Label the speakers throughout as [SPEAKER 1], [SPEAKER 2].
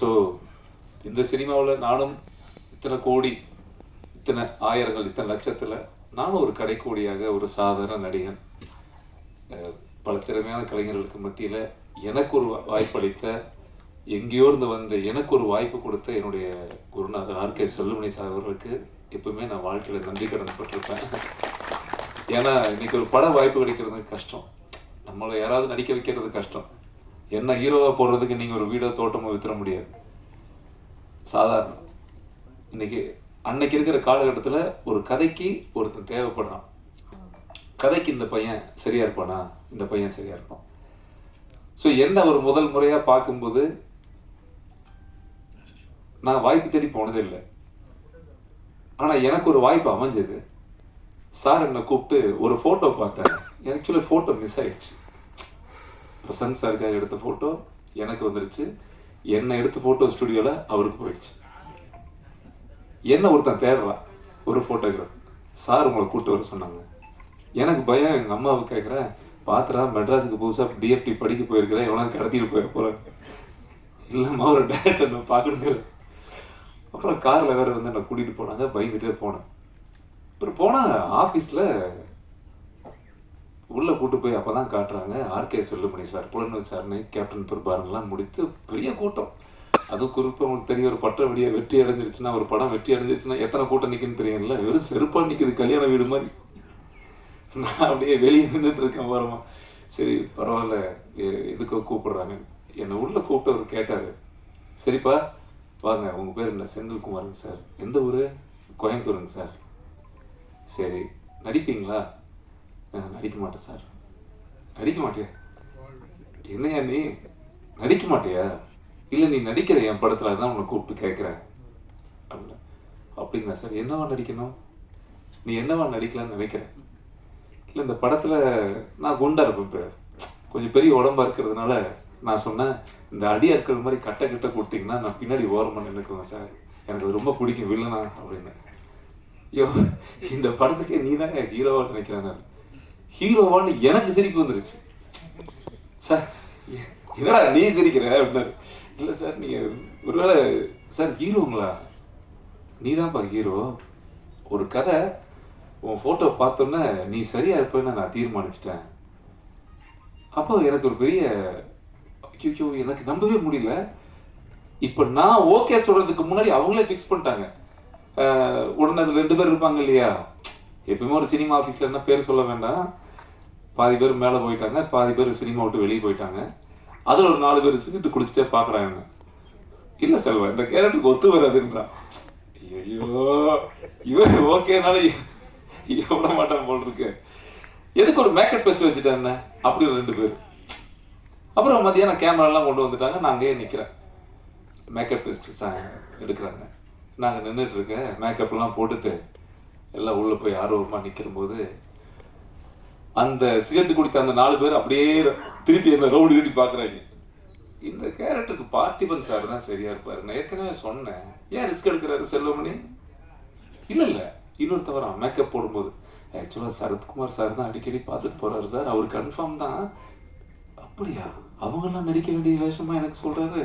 [SPEAKER 1] So இந்த சினிமாவில் நானும் இத்தனை கோடி இத்தனை ஆயிரங்கள் இத்தனை லட்சத்தில் நானும் ஒரு கடைக்கோடியாக ஒரு சாதாரண நடிகன். பல திறமையான கலைஞர்களுக்கு மத்தியில் எனக்கு ஒரு வா- வாய்ப்பளித்த எங்கேயோ இருந்து வந்த எனக்கு ஒரு வாய்ப்பு கொடுத்த என்னுடைய குருநாதர் ஆர்கே செல்லுமணி சார் அவர்களுக்கு எப்பவுமே நான் வாழ்க்கையில் நன்றி கடன் பட்டிருப்பேன். ஏன்னா இன்னைக்கு ஒரு பட வாய்ப்பு கிடைக்கிறது கஷ்டம். நம்மளை யாராவது நடிக்க வைக்கிறது கஷ்டம். என்ன ஹீரோவாக போடுறதுக்கு நீங்கள் ஒரு வீடோ தோட்டமோ வித்துற முடியாது. சாதாரணம் இன்னைக்கு அன்னைக்கு இருக்கிற காலகட்டத்தில் ஒரு கதைக்கு ஒருத்தன் தேவைப்படுறான். கதைக்கு இந்த பையன் சரியா இருப்பானா? இந்த பையன் சரியாக இருப்பான். ஸோ என்ன ஒரு முதல் முறையாக பார்க்கும்போது நான் வாய்ப்பு தேடி போனதே இல்லை. ஆனால் எனக்கு ஒரு வாய்ப்பு அமைஞ்சது. சார் என்னை கூப்பிட்டு ஒரு ஃபோட்டோ பார்த்தேன். ஆக்சுவலி ஃபோட்டோ மிஸ் ஆயிடுச்சு. பிரசன்ட் சாருக்காக எடுத்த ஃபோட்டோ எனக்கு வந்துருச்சு. என்னை எடுத்த ஃபோட்டோ ஸ்டுடியோவில் அவருக்கு போயிடுச்சு. என்ன ஒருத்தன் தேடுறான்? ஒரு ஃபோட்டோகிராஃப் சார் உங்களை கூப்பிட்டு வர சொன்னாங்க. எனக்கு பயம் எங்கள் அம்மாவை கேட்குறேன் பாத்திரா மெட்ராஸுக்கு புதுசாக டிஎஃப்டி படிக்க போயிருக்கிறேன். எவ்வளோ கடத்திட்டு போயிட போகிறேன் இல்லைம்மா ஒரு டேரக்டர் நான் பார்க்கணுங்கிற அப்புறம் காரில் வேறு வந்து என்னை கூட்டிகிட்டு போனாங்க. பயந்துட்டே போனேன். அப்புறம் போனால் ஆஃபீஸில் உள்ளே கூட்டு போய் அப்போ தான் காட்டுறாங்க ஆர்கே செல்லுமணி சார் புலன் விசாரணை கேப்டன் பிரபாரன்லாம் முடித்து பெரிய கூட்டம். அதுவும் குறிப்பாக அவங்களுக்கு தெரியும் ஒரு பட்ட வெளியே வெற்றி அடைஞ்சிருச்சுன்னா ஒரு படம் வெற்றி அடைஞ்சிருச்சுன்னா எத்தனை கூட்டம் நிற்குன்னு தெரியல வெறும் செருப்பாக நிற்குது கல்யாண வீடு மாதிரி. நான் அப்படியே வெளியே நின்றுட்டு இருக்கேன் ஓரமா. சரி பரவாயில்ல எ- எதுக்கோ கூப்பிடுறாங்க. என்னை உள்ளே கூப்பிட்டு அவர் கேட்டார். சரிப்பா வாங்க உங்கள் பேர் என்ன? செந்தில்குமாருங்க சார். எந்த ஊர்? கோயம்புத்தூருங்க சார். சரி நடிப்பீங்களா? நடிக்க மாட்டேன் சார். நடிக்க மாட்டியா? என்னையா நீ? நடிக்க மாட்டியா? இல்லை நீ நடிக்கிற என் படத்தில் தான் உன்னை கூப்பிட்டு கேட்குறேன் அப்படின்னா அப்படிங்களா சார்? என்னவா நடிக்கணும்? நீ என்னவா நடிக்கலாம்னு நினைக்கிறேன் இல்லை இந்த படத்தில் நான் குண்டா இருப்பேன் இப்போ. கொஞ்சம் பெரிய உடம்பா இருக்கிறதுனால நான் சொன்னேன் இந்த அடியாட்கள் மாதிரி கட்ட கட்ட கொடுத்தீங்கன்னா நான் பின்னாடி ஓரமாக நின்றுக்குவேன் சார். எனக்கு அது ரொம்ப பிடிக்கும் வில்லனா அப்படின்னு. ஐயோ இந்த படத்துக்கு நீ தான் ஹீரோவா நினைக்கிறேன் ஹீரோவான்னு எனக்கு சிரிப்பு வந்துருச்சு. சார் என்னடா நீ சிரிக்கிற அப்படின்னாரு. இல்லை சார் நீங்கள் ஒருவேளை சார் ஹீரோங்களா? நீ தான்ப்பா ஹீரோ. ஒரு கதை உன் ஃபோட்டோ பார்த்தோன்னே நீ சரியாக இருப்பேன்னு நான் தீர்மானிச்சிட்டேன். அப்போ எனக்கு ஒரு பெரிய ஐயோ எனக்கு நம்பவே முடியல. இப்போ நான் ஓகே சொல்கிறதுக்கு முன்னாடி அவங்களே ஃபிக்ஸ் பண்ணிட்டாங்க. உடனே ரெண்டு பேர் இருப்பாங்க இல்லையா? எப்பயுமே ஒரு சினிமா ஆஃபீஸில் என்ன பேர் சொல்ல வேண்டாம். பாதி பேர் மேலே போயிட்டாங்க. பாதி பேர் சினிமா விட்டு வெளியே போயிட்டாங்க. அதில் ஒரு நாலு பேர் சிகிட்டு குடிச்சிட்டே பார்க்குறாங்க இல்லை செல்வா இந்த கேரக்டருக்கு ஒத்து வராதுன்றான் ஐயோ இவன் ஓகேனால விட மாட்டான் போல் இருக்கு எதுக்கு ஒரு மேக்கப் டெஸ்ட் வச்சுட்டேன் அப்படி ஒரு ரெண்டு பேர். அப்புறம் மத்தியானம் கேமராலாம் கொண்டு வந்துட்டாங்க. நான் அங்கேயே நிற்கிறேன் மேக்கப் டெஸ்ட் எடுக்கிறாங்க. நாங்கள் நின்றுட்டு இருக்கேன். மேக்கப்லாம் போட்டுட்டு எல்லாம் உள்ளே போய் ஆர்வமாக நிற்கிறபோது அந்த சிகரெட் குடித்த அந்த நாலு பேர் அப்படியே திருப்பி என்ன ரவுண்டு கட்டி பார்க்குறாங்க இந்த கேரக்டருக்கு பார்த்திபன் சார் தான் சரியாக இருப்பார். நான் ஏற்கனவே சொன்னேன். ஏன் ரிஸ்க் எடுக்கிறாரு செல்வமணி? இல்லை இல்லை. இன்னொருத்தவரா? மேக்கப் போடும்போது. ஆக்சுவலாக சரத்குமார் சார் தான் அடிக்கடி பார்த்துட்டு போகிறாரு சார் அவர் கன்ஃபார்ம் தான். அப்படியா? அவங்கெல்லாம் நடிக்க வேண்டிய வேஷமாக எனக்கு சொல்கிறாரு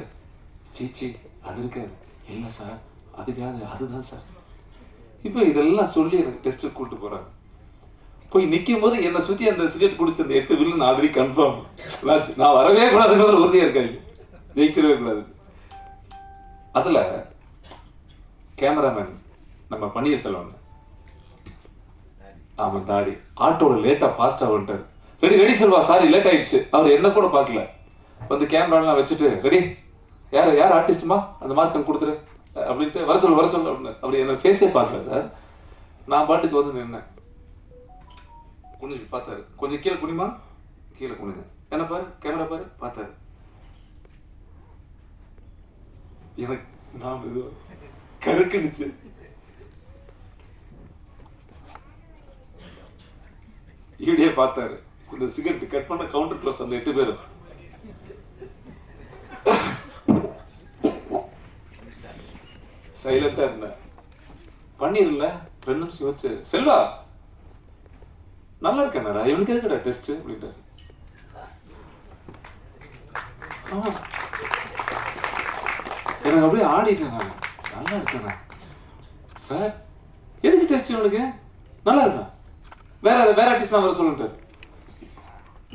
[SPEAKER 1] சீச்சி அது இருக்காது. இல்லை சார் அதுக்காது அதுதான் சார் இப்போ இதெல்லாம் சொல்லி எனக்கு டெஸ்ட்டு கூப்பிட்டு போகிறாங்க போய் நிற்கும் போது என்னை சுற்றி அந்த சிகரெட் குடிச்ச அந்த எட்டு வில்லு நான் ஆல்ரெடி கன்ஃபார்ம் நான் வரவே கூடாதுங்கிற உறுதியாக இருக்காங்க ஜெயிச்சிடவே கூடாது. அதில் கேமராமேன் நம்ம பன்னீர்செல்வன். அவன் தாடி. ஆட்டோட லேட்டாக ஃபாஸ்ட்டாக வந்துட்டார். Ready ready Selva sorry late ஆயிடுச்சு. அவர் என்ன கூட பார்க்கல. வந்து கேமராலாம் வச்சுட்டு ரெடி யார் யார் ஆர்டிஸ்ட்டுமா அந்த மார்க் கொடுத்துரு. அப்படின்ட்டு வர சொல்லு வர சொல்லு அப்படின்னு. அப்படி என்ன ஃபேஸே பார்க்கல சார் நான் பாட்டுக்கு வந்து நின்னேன். குனிஞ்சு பார்த்தாரு. கொஞ்சம் கீழே குனிமா? கீழே குனிஞ்சேன் என்ன பாரு? கேமரா பாரு? பார்த்தாரு. எனக்கு நான் இது கருக்கடிச்சு இப்படியே பார்த்தாரு. இந்த சிகரெட் கட் பண்ண கவுண்டர் க்ளோஸ் அந்த எட்டு பேரும் சைலண்டா இருந்தேன். பண்ணிருல ரெண்டு நிமிஷம் வச்சு செல்வா நல்லா இருக்கேன்டா இவனுக்கு எதுக்கடா டெஸ்ட் அப்படின்ட்டு. எனக்கு அப்படியே ஆடிட்டேன் நான். நல்லா இருக்கேண்ணா சார் எதுக்கு டெஸ்ட் இவனுக்கு? நல்லா இருக்கா வேற வேற ஆர்டிஸ்ட் நான் வர சொல்லிட்டாரு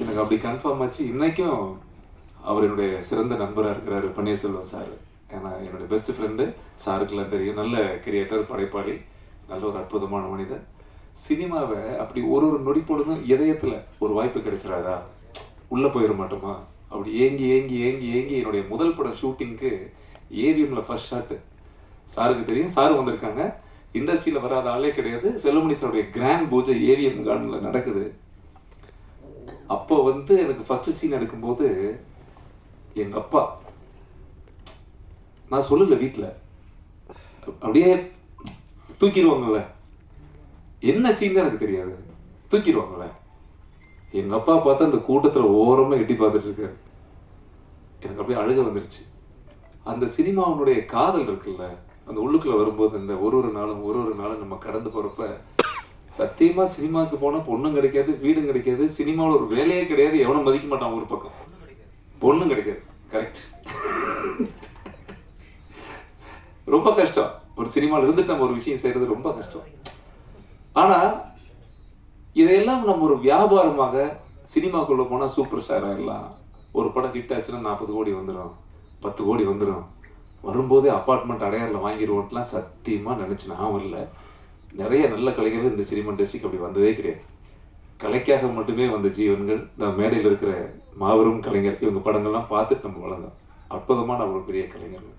[SPEAKER 1] எனக்கு அப்படி கன்ஃபார்ம் ஆச்சு. இன்னைக்கும் அவர் என்னுடைய சிறந்த நண்பராக இருக்கிறாரு பன்னீர்செல்வம் சார். ஏன்னா என்னுடைய பெஸ்ட் ஃப்ரெண்டு சாருக்கெல்லாம் தெரியும். நல்ல கிரியேட்டர் படைப்பாளி. நல்ல ஒரு அற்புதமான மனிதன். சினிமாவை அப்படி ஒரு ஒரு நொடி பொழுதும் இதயத்தில் ஒரு வாய்ப்பு கிடைச்சிடாதா உள்ளே போயிட மாட்டோமா? அப்படி ஏங்கி ஏங்கி ஏங்கி ஏங்கி என்னுடைய முதல் படம் ஷூட்டிங்க்கு ஏவிஎம்ல ஃபர்ஸ்ட் ஷாட்டு சாருக்கு தெரியும். சார் வந்திருக்காங்க. இண்டஸ்ட்ரியில் வராத ஆளே கிடையாது. செல்வமணி சாருடைய கிராண்ட் பூஜை ஏவிஎம் கார்டனில் நடக்குது. அப்போ வந்து எனக்கு ஃபஸ்ட்டு சீன் எடுக்கும்போது எங்கள் அப்பா நான் சொல்லல வீட்டில் அப்படியே தூக்கிடுவாங்கல்ல. என்ன சீன் எனக்கு தெரியாது. தூக்கிடுவாங்கல்ல. எங்கள் அப்பா பார்த்தா அந்த கூட்டத்தில் ஓரமாக எட்டி பார்த்துட்டு இருக்காரு. எனக்கு அப்படியே அழுக வந்துருச்சு. அந்த சினிமாவினுடைய காதல் இருக்குல்ல அந்த உள்ளுக்குள்ளே வரும்போது இந்த ஒரு ஒரு நாளும் ஒரு ஒரு நாளும் நம்ம கடந்து போகிறப்ப சத்தியமாக சினிமாவுக்கு போனால் பொண்ணும் கிடைக்காது வீடும் கிடைக்காது சினிமாவில் ஒரு வேலையே கிடையாது எவனும் மதிக்க மாட்டான் ஒரு பக்கம். பொண்ணும் கிடைக்காது. கரெக்ட் ரொம்ப கஷ்டம். ஒரு சினிமாவில் இருந்துட்டு நம்ம ஒரு விஷயம் செய்கிறது ரொம்ப கஷ்டம். ஆனால் இதையெல்லாம் நம்ம ஒரு வியாபாரமாக சினிமாக்குள்ளே போனால் சூப்பர் ஸ்டார் ஆகிடலாம் ஒரு படம் ஹிட் ஆச்சுன்னா நாற்பது கோடி வந்துடும் பத்து கோடி வந்துடும் வரும்போதே அப்பார்ட்மெண்ட் அடையாறில் வாங்கிடுவோன்ட்டுலாம் சத்தியமாக நினச்சி நான் வரல. நிறைய நல்ல கலைஞர்கள் இந்த சினிமா இண்டஸ்ட்ரிக்கு அப்படி வந்ததே கிடையாது. கலைக்காக மட்டுமே வந்த ஜீவன்கள் இந்த மேடையில் இருக்கிற மாபெரும் கலைஞர் இவங்க படங்கள்லாம் பார்த்துட்டு நம்ம வளர்ந்தோம். அற்புதமான ஒரு பெரிய கலைஞர்கள்.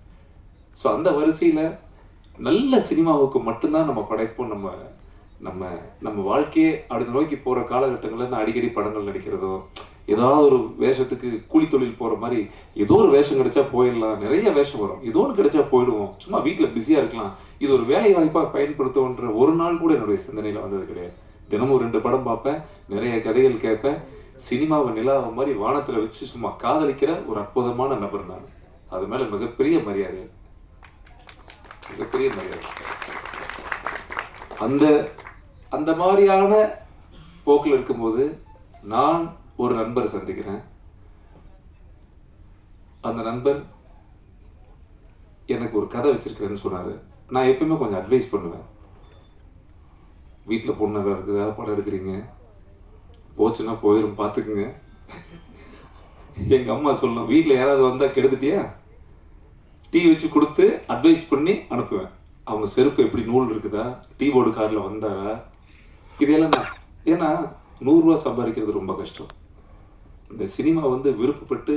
[SPEAKER 1] ஸோ அந்த வரிசையில் நல்ல சினிமாவுக்கு மட்டும்தான் நம்ம படைப்போம் நம்ம நம்ம நம்ம வாழ்க்கையே அடுத்த நோக்கி போகிற காலகட்டங்களில் நான் அடிக்கடி படங்கள் நடிக்கிறதோ ஏதாவது ஒரு வேஷத்துக்கு கூலி தொழில் போகிற மாதிரி ஏதோ ஒரு வேஷம் கிடைச்சா போயிடலாம் நிறைய வேஷம் வரும். ஏதோ ஒன்று கிடைச்சா போயிடுவோம். சும்மா வீட்டில் பிஸியாக இருக்கலாம். இது ஒரு வேலை வாய்ப்பாக பயன்படுத்துவோன்ற ஒரு நாள் கூட என்னுடைய சிந்தனையில் வந்தது கிடையாது. தினமும் ரெண்டு படம் பார்ப்பேன் நிறைய கதைகள் கேட்பேன். சினிமாவை நிலாவை மாதிரி வானத்தில் வச்சு சும்மா காதலிக்கிற ஒரு அற்புதமான நபர் நான். அது மேலே மிகப்பெரிய மரியாதை. மிகப்பெரிய மரியாதை அந்த அந்த மாதிரியான போக்கில் இருக்கும்போது நான் ஒரு நண்பரை சந்திக்கிறேன். அந்த நண்பர் எனக்கு ஒரு கதை வச்சிருக்கிறேன்னு சொன்னார். நான் எப்பயுமே கொஞ்சம் அட்வைஸ் பண்ணுவேன். வீட்டில் பொண்ணு இருக்குதா படம் எடுக்கிறீங்க. போச்சுன்னா போயிடும் பார்த்துக்குங்க. எங்கள் அம்மா சொல்லணும் வீட்டில் யாராவது வந்தால் கெடுத்துட்டியா? டீ வச்சு கொடுத்து அட்வைஸ் பண்ணி அனுப்புவேன். அவங்க செருப்பு எப்படி நூல் இருக்குதா? டீ போர்டு காரில் வந்தாரா? இதெல்லாம் நான் ஏன்னா நூறுரூவா சம்பாதிக்கிறது ரொம்ப கஷ்டம். இந்த சினிமா வந்து விருப்பப்பட்டு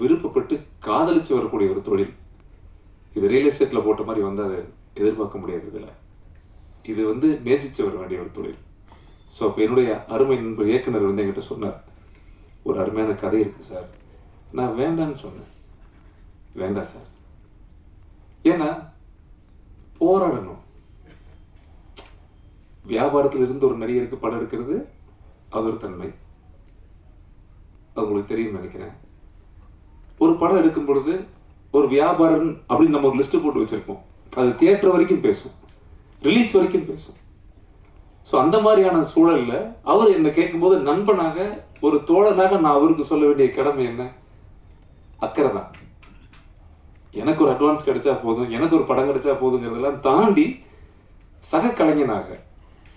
[SPEAKER 1] விருப்பப்பட்டு காதலிச்சு வரக்கூடிய ஒரு தொழில். இது ரியல் எஸ்டேட்டில் போட்ட மாதிரி வந்து அதை எதிர்பார்க்க முடியாது இதில். இது வந்து நேசித்து வர வேண்டிய ஒரு தொழில். ஸோ அப்போ என்னுடைய அருமை நண்பர் இயக்குனர் வந்து என்கிட்ட சொன்னார். ஒரு அருமையான கதை இருக்குது சார். நான் வேண்டான்னு சொன்னேன். வேண்டாம் சார். ஏன்னா போராடணும். வியாபாரத்தில் இருந்து ஒரு நடிகருக்கு படம் எடுக்கிறது அது ஒரு தன்மை. அது உங்களுக்கு தெரியும் நினைக்கிறேன். ஒரு படம் எடுக்கும் பொழுது ஒரு வியாபாரம் அப்படின்னு நம்ம ஒரு லிஸ்ட் போட்டு வச்சிருப்போம். அது தியேட்டர் வரைக்கும் பேசும். ரிலீஸ் வரைக்கும் பேசும். ஸோ அந்த மாதிரியான சூழலில் அவர் என்னை கேட்கும்போது நண்பனாக ஒரு தோழனாக நான் அவருக்கு சொல்ல வேண்டிய கடமை என்ன? அக்கறை தான். எனக்கு ஒரு அட்வான்ஸ் கிடைச்சா போதும் எனக்கு ஒரு படம் கிடைச்சா போதுங்கிறதெல்லாம் தாண்டி சக கலைஞனாக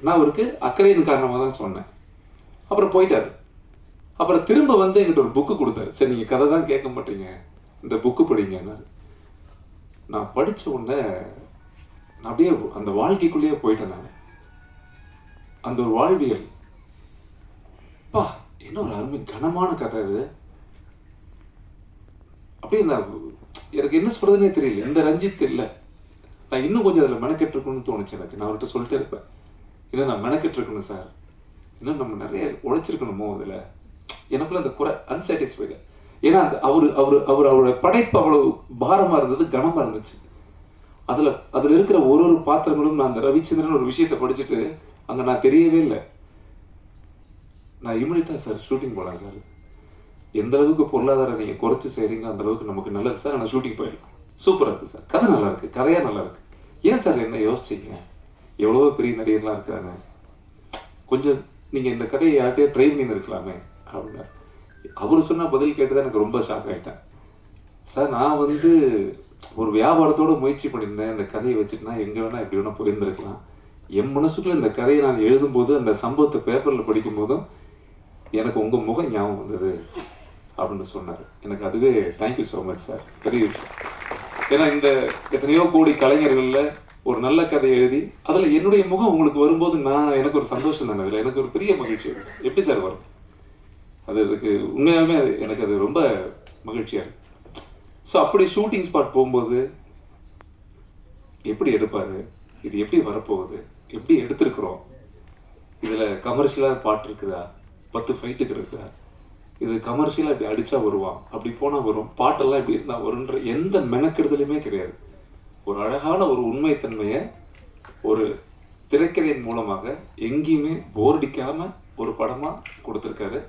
[SPEAKER 1] நான் அவருக்கு அக்கறையின் காரணமாக தான் சொன்னேன். அப்புறம் போயிட்டாரு. அப்புறம் திரும்ப வந்து எங்கிட்ட ஒரு புக்கு கொடுத்தாரு. சரி நீங்கள் கதை தான் கேட்க மாட்டீங்க. இந்த புக்கு படிங்க நான் படித்த உடனே நான் அப்படியே அந்த வாழ்க்கைக்குள்ளேயே போயிட்டேன் நான். அந்த ஒரு வாழ்வியல். பா என்ன ஒரு அருமை கனமான கதை இது அப்படியே நான் எனக்கு என்ன சொல்கிறதுனே தெரியல. இந்த ரஞ்சித் இல்லை. நான் இன்னும் கொஞ்சம் அதில் மெனக்கெட்டுருக்கணும்னு தோணுச்சு எனக்கு. நான் அவர்கிட்ட சொல்லிட்டே இருப்பேன். இல்லை நான் மெனக்கெட்டுருக்கணும் சார். இன்னும் நம்ம நிறைய உழைச்சிருக்கணுமோ அதில்? எனக்குள்ள அந்த குறை அன்சாட்டிஸ்ஃபைடு ஏன்னா அந்த அவர் அவர் அவர் அவரோட படைப்பு அவ்வளவு பாரமாக இருந்தது கனமாக இருந்துச்சு. அதில் அதில் இருக்கிற ஒரு ஒரு பாத்திரங்களும் நான் அந்த ரவிச்சந்திரன் ஒரு விஷயத்தை படிச்சுட்டு அங்கே நான் தெரியவே இல்லை. நான் இம்மிடியட்டாக சார் ஷூட்டிங் போகலாம் சார். எந்த அளவுக்கு பொருளாதாரம் நீங்கள் குறைச்சி செய்கிறீங்க அந்த அளவுக்கு நமக்கு நல்லது சார். நான் ஷூட்டிங் போயிடலாம். சூப்பராக இருக்குது சார். கதை நல்லா இருக்குது கதையாக நல்லா இருக்குது ஏன் சார் என்ன யோசிச்சீங்க? எவ்வளவோ பெரிய நடிகர்லாம் இருக்கிறாங்க கொஞ்சம் நீங்கள் இந்த கதையை யார்கிட்டயே ட்ரை பண்ணி இருக்கலாமே அப்படின்னா அவர் சொன்ன பதில் கேட்டு தான் எனக்கு ரொம்ப ஷாக் ஆகிட்டேன் சார் நான் வந்து ஒரு வியாபாரத்தோட முயற்சி பண்ணியிருந்தேன். இந்த கதையை வச்சுட்டுனா எங்கே வேணால் எப்படி வேணால் புரிந்திருக்கலாம் என் மனசுக்குள்ள இந்த கதையை நான் எழுதும்போது அந்த சம்பவத்தை பேப்பரில் படிக்கும்போதும் எனக்கு உங்கள் முகம் ஞாபகம் வந்தது. அப்படின்னு சொன்னார். எனக்கு அதுவே தேங்க்யூ ஸோ மச் சார் பெரிய விஷயம். ஏன்னா இந்த எத்தனையோ கோடி கலைஞர்களில் ஒரு நல்ல கதை எழுதி அதில் என்னுடைய முகம் உங்களுக்கு வரும்போது நான் எனக்கு ஒரு சந்தோஷம் தானே. அதில் எனக்கு ஒரு பெரிய மகிழ்ச்சி வரும். எப்படி சார் வரும்? அது எனக்கு உண்மையாகவே அது எனக்கு அது ரொம்ப மகிழ்ச்சியாக இருக்கு. ஸோ அப்படி ஷூட்டிங் ஸ்பாட் போகும்போது எப்படி எடுப்பார்? இது எப்படி வரப்போகுது? எப்படி எடுத்திருக்கிறோம்? இதில் கமர்ஷியலாக பாட்டு இருக்குதா? பத்து ஃபைட்டுக்கு இருக்குதா? இது கமர்ஷியலாக இப்படி அடித்தா வருவான். அப்படி போனால் வரும். பாட்டெல்லாம் இப்படி இருந்தால் வரும்ன்ற எந்த மெனக்கெடுதலுமே கிடையாது. ஒரு அழகான ஒரு உண்மைத்தன்மையை ஒரு திரைக்கதையின் மூலமாக எங்கேயுமே போர் அடிக்காமல் ஒரு படமாக கொடுத்துருக்காரு.